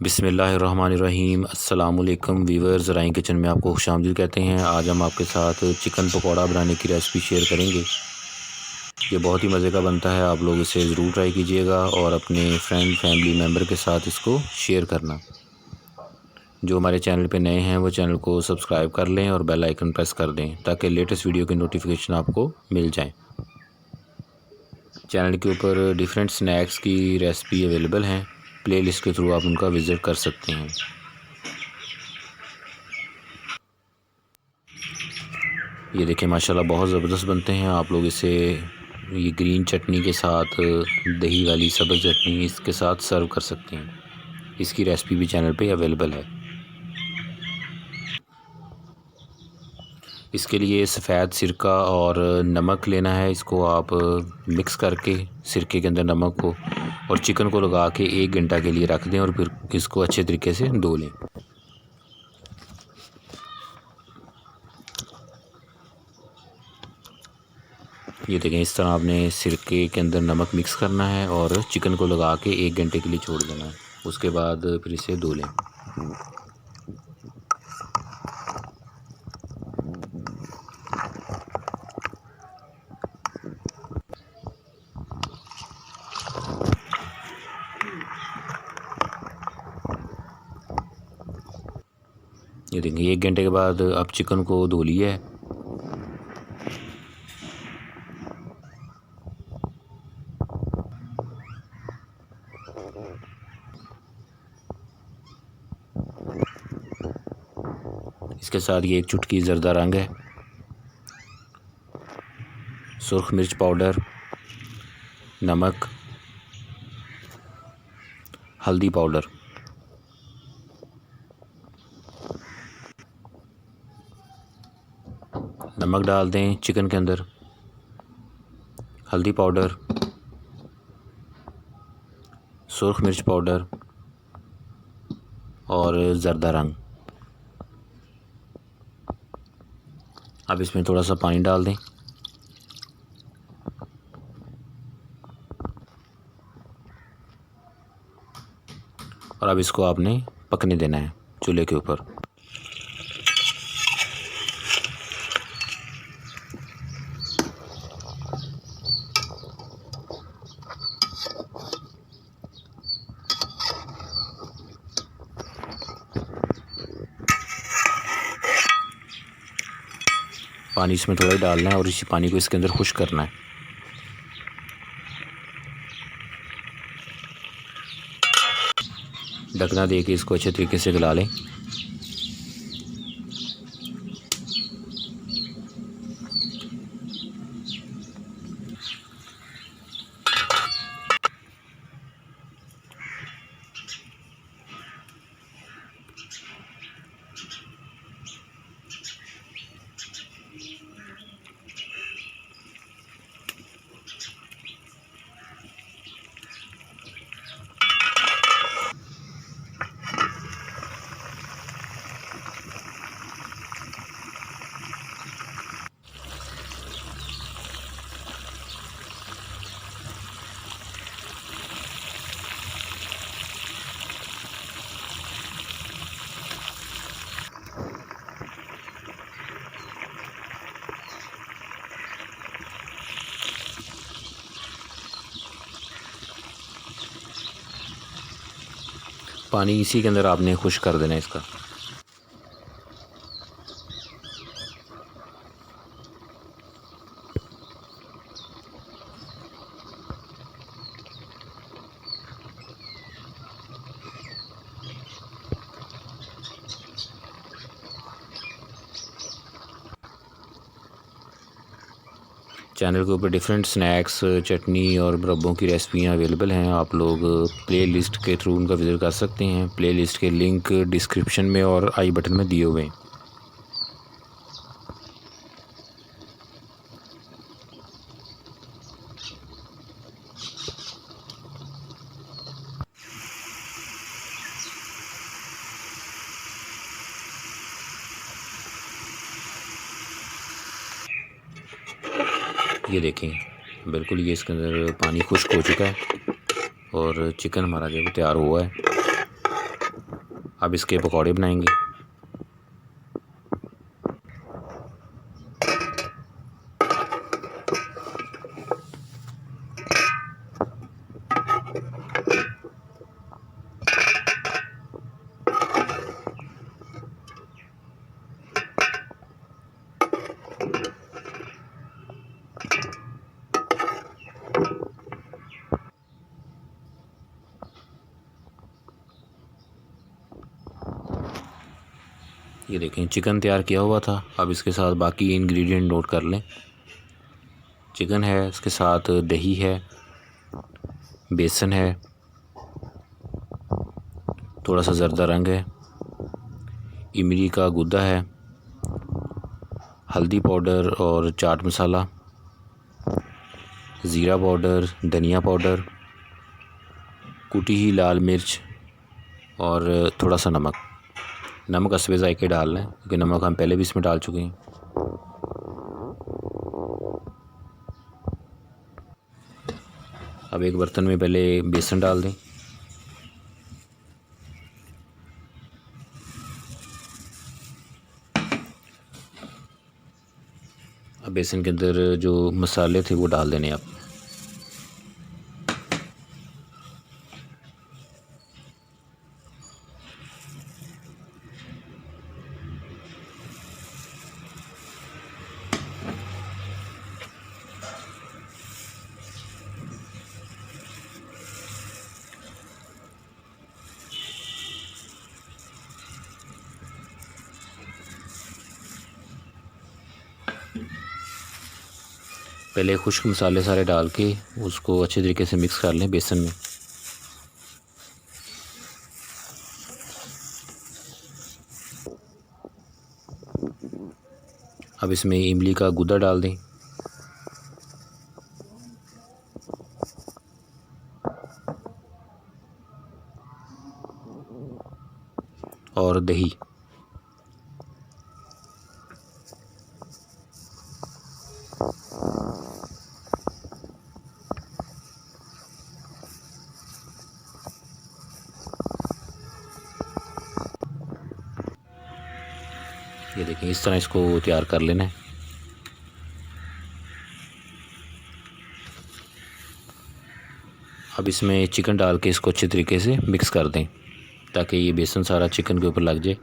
बिसमीम अल्लाम वीवर्स राइन किचन में आपको खुश आमदीद कहते हैं। आज हम आपके साथ चिकन पकौड़ा बनाने की रेसिपी शेयर करेंगे। ये बहुत ही मज़े का बनता है, आप लोग इसे ज़रूर ट्राई कीजिएगा और अपने फ्रेंड फैमिली मेंबर के साथ इसको शेयर करना। जो हमारे चैनल पे नए हैं, वो चैनल को सब्सक्राइब कर लें और बेल आइकन प्रेस कर दें, ताकि लेटेस्ट वीडियो की नोटिफिकेशन आपको मिल जाए। चैनल के ऊपर डिफरेंट स्नैक्स की रेसिपी अवेलेबल हैं। प्लेलिस्ट के थ्रू आप उनका विज़िट कर सकते हैं। ये देखें माशाल्लाह बहुत ज़बरदस्त बनते हैं। आप लोग इसे, ये ग्रीन चटनी के साथ, दही वाली सब्ज़ चटनी इसके साथ सर्व कर सकते हैं। इसकी रेसिपी भी चैनल पे अवेलेबल है। इसके लिए सफ़ेद सिरका और नमक लेना है। इसको आप मिक्स करके सिरके के अंदर नमक को और चिकन को लगा के एक घंटा के लिए रख दें और फिर इसको अच्छे तरीके से धो लें। ये देखें, इस तरह आपने सिरके के अंदर नमक मिक्स करना है और चिकन को लगा के एक घंटे के लिए छोड़ देना है। उसके बाद फिर इसे धो लें। ये देखिए एक घंटे के बाद अब चिकन को धो लिया है। इसके साथ ये एक चुटकी ज़रदा रंग है। सुरख मिर्च पाउडर, नमक, हल्दी पाउडर। नमक डाल दें चिकन के अंदर, हल्दी पाउडर, सुरख मिर्च पाउडर और ज़रदा रंग। अब इसमें थोड़ा सा पानी डाल दें। और अब इसको आपने पकने देना है चूल्हे के ऊपर। पानी इसमें थोड़ा डालना है और इसी पानी को इसके अंदर खुश करना है। ढकना दे के इसको अच्छे तरीके से गला लें। पानी इसी के अंदर आपने खुश कर देना इसका। चैनल के ऊपर डिफरेंट स्नैक्स चटनी और मुरब्बों की रेसिपियाँ अवेलेबल हैं। आप लोग प्ले लिस्ट के थ्रू उनका विज़िट कर सकते हैं। प्ले लिस्ट के लिंक डिस्क्रिप्शन में और आई बटन में दिए हुए हैं। ये देखें, बिल्कुल ये इसके अंदर पानी खुश्क हो चुका है और चिकन हमारा जो तैयार हुआ है। अब इसके पकौड़े बनाएँगे। ये देखें चिकन तैयार किया हुआ था। अब इसके साथ बाकी इंग्रेडिएंट नोट कर लें। चिकन है, इसके साथ दही है, बेसन है थोड़ा सा ज़रदा रंग है, इमली का गुद्दा है, हल्दी पाउडर और चाट मसाला, ज़ीरा पाउडर, धनिया पाउडर, कुटी ही लाल मिर्च और थोड़ा सा नमक। नमक असवे जायके डाल लें, क्योंकि नमक हम पहले भी इसमें डाल चुके हैं। अब एक बर्तन में पहले बेसन डाल दें। अब बेसन के अंदर जो मसाले थे वो डाल देने आप। पहले खुश्क मसाले सारे डाल के उसको अच्छे तरीके से मिक्स कर लें बेसन में। अब इसमें इमली का गुदा डाल दें। और दही। ये देखें इस तरह इसको तैयार कर लेना है। अब इसमें चिकन डाल के इसको अच्छे तरीके से मिक्स कर दें, ताकि ये बेसन सारा चिकन के ऊपर लग जाए।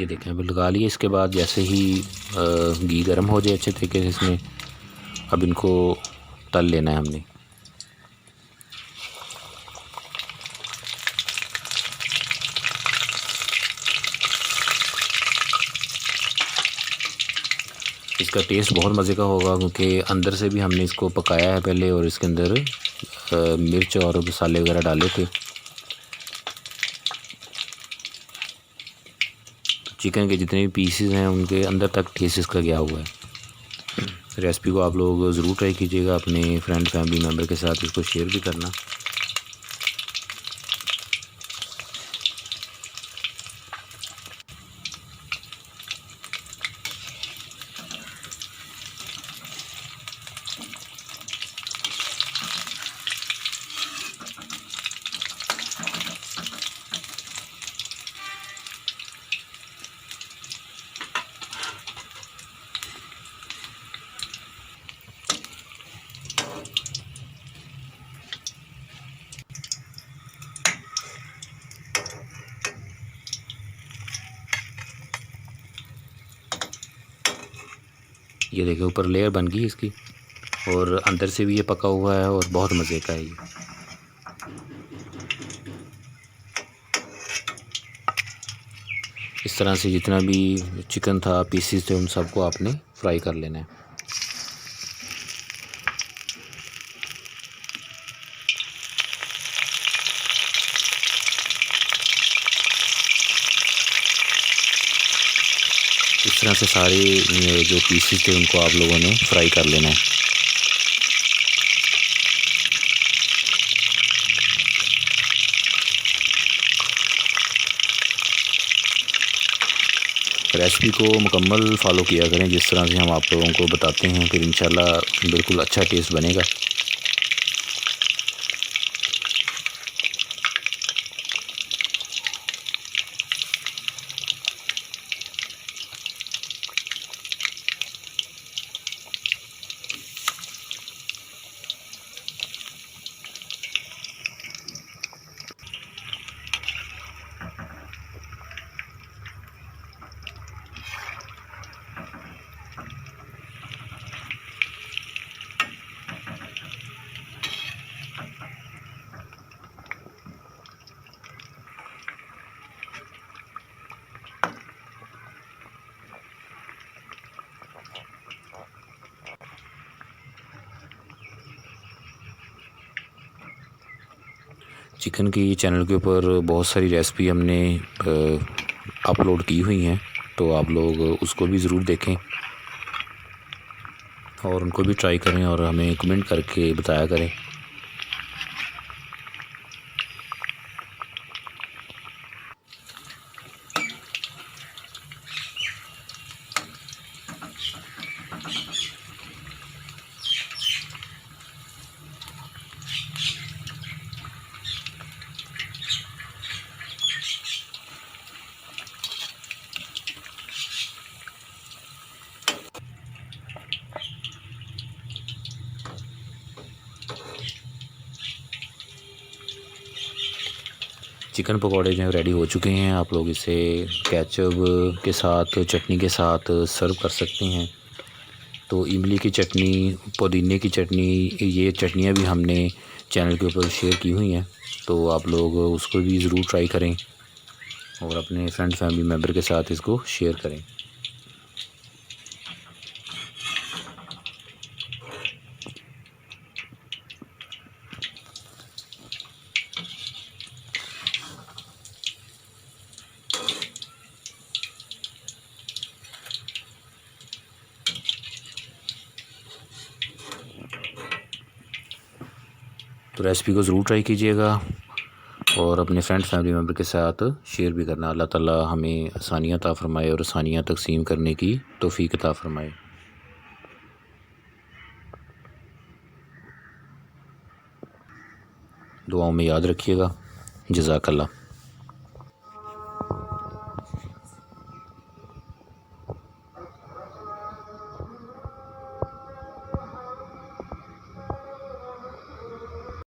ये देखें, अभी लगा लिए, इसके बाद जैसे ही घी गर्म हो जाए अच्छे तरीके से इसमें, अब इनको तल लेना है हमने। इसका टेस्ट बहुत मज़े का होगा, क्योंकि अंदर से भी हमने इसको पकाया है पहले और इसके अंदर मिर्च और मसाले वगैरह डाले थे। चिकन के जितने भी पीसेस हैं, उनके अंदर तक टेस्ट का गया हुआ है? रेसिपी को आप लोग ज़रूर ट्राई कीजिएगा, अपने फ्रेंड फैमिली मेंबर के साथ इसको शेयर भी करना। ये देखिए, ऊपर लेयर बन गई इसकी। और अंदर से भी ये पका हुआ है और बहुत मज़े का है ये। इस तरह से जितना भी चिकन था पीसीस थे, उन सबको आपने फ्राई कर लेना है। तरह से सारे जो पीसेस थे, उनको आप लोगों ने फ्राई कर लेना है। रेसिपी को मुकम्मल फ़ॉलो किया करें, जिस तरह से हम आप लोगों को बताते हैं, फिर इंशाल्लाह बिल्कुल अच्छा टेस्ट बनेगा। चिकन की चैनल के ऊपर बहुत सारी रेसिपी हमने अपलोड की हुई हैं तो आप लोग उसको भी ज़रूर देखें। और उनको भी ट्राई करें और हमें कमेंट करके बताया करें। चिकन पकौड़े जो है रेडी हो चुके हैं। आप लोग इसे केचप के साथ, चटनी के साथ सर्व कर सकते हैं। तो इमली की चटनी, पुदीने की चटनी, ये चटनियाँ भी हमने चैनल के ऊपर शेयर की हुई हैं। तो आप लोग उसको भी ज़रूर ट्राई करें और अपने फ्रेंड फैमिली मेंबर के साथ इसको शेयर करें। तो रेसिपी को ज़रूर ट्राई कीजिएगा और अपने फ्रेंड फैमिली मेंबर के साथ शेयर भी करना। अल्लाह ताला हमें आसानियाँ ता फ़रमाए और आसानियाँ तकसीम करने की तोफ़ी ता फ़रमाए। दुआओं में याद रखिएगा। जजाकल्ला